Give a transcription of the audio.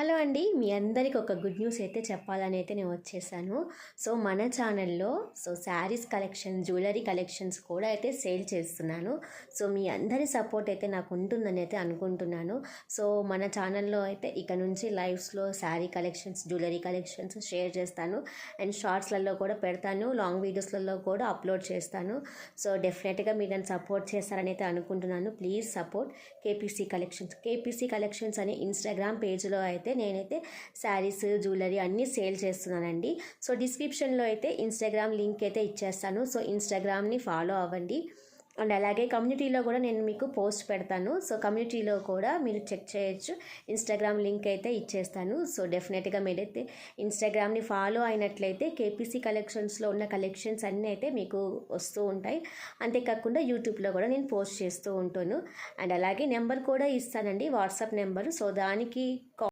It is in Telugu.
హలో అండి. మీ అందరికి ఒక గుడ్ న్యూస్ అయితే చెప్పాలని అయితే నేను వచ్చేసాను. సో మన ఛానల్లో so saris collection jewellery collections కూడా అయితే సేల్ చేస్తున్నాను. సో మీ అందరి సపోర్ట్ అయితే నాకు ఉంటుందని అయితే అనుకుంటున్నాను. సో మన ఛానల్లో అయితే ఇక నుంచి లైవ్స్లో sari collections jewellery collections share చేస్తాను. అండ్ షార్ట్స్లలో కూడా పెడతాను. లాంగ్ వీడియోస్లలో కూడా అప్లోడ్ చేస్తాను. సో డెఫినెట్గా మీరు నన్ను సపోర్ట్ చేస్తారని అయితే అనుకుంటున్నాను. Please support. KPC collections KPC collections అనే ఇన్స్టాగ్రామ్ పేజ్లో అయితే నేనైతే శారీస్ జ్యువెలరీ అన్నీ సేల్ చేస్తున్నానండి. సో డిస్క్రిప్షన్లో అయితే ఇన్స్టాగ్రామ్ లింక్ అయితే ఇచ్చేస్తాను. సో ఇన్స్టాగ్రామ్ని ఫాలో అవ్వండి. అండ్ అలాగే కమ్యూనిటీలో కూడా నేను మీకు పోస్ట్ పెడతాను. సో కమ్యూనిటీలో కూడా మీరు చెక్ చేయొచ్చు. ఇన్స్టాగ్రామ్ లింక్ అయితే ఇచ్చేస్తాను. సో డెఫినెట్గా మీరైతే ఇన్స్టాగ్రామ్ని ఫాలో అయినట్లయితే కేపీసీ కలెక్షన్స్లో ఉన్న కలెక్షన్స్ అన్నీ అయితే మీకు వస్తూ ఉంటాయి. అంతేకాకుండా యూట్యూబ్లో కూడా నేను పోస్ట్ చేస్తూ ఉంటాను. అండ్ అలాగే నెంబర్ కూడా ఇస్తానండి. WhatsApp number. సో దానికి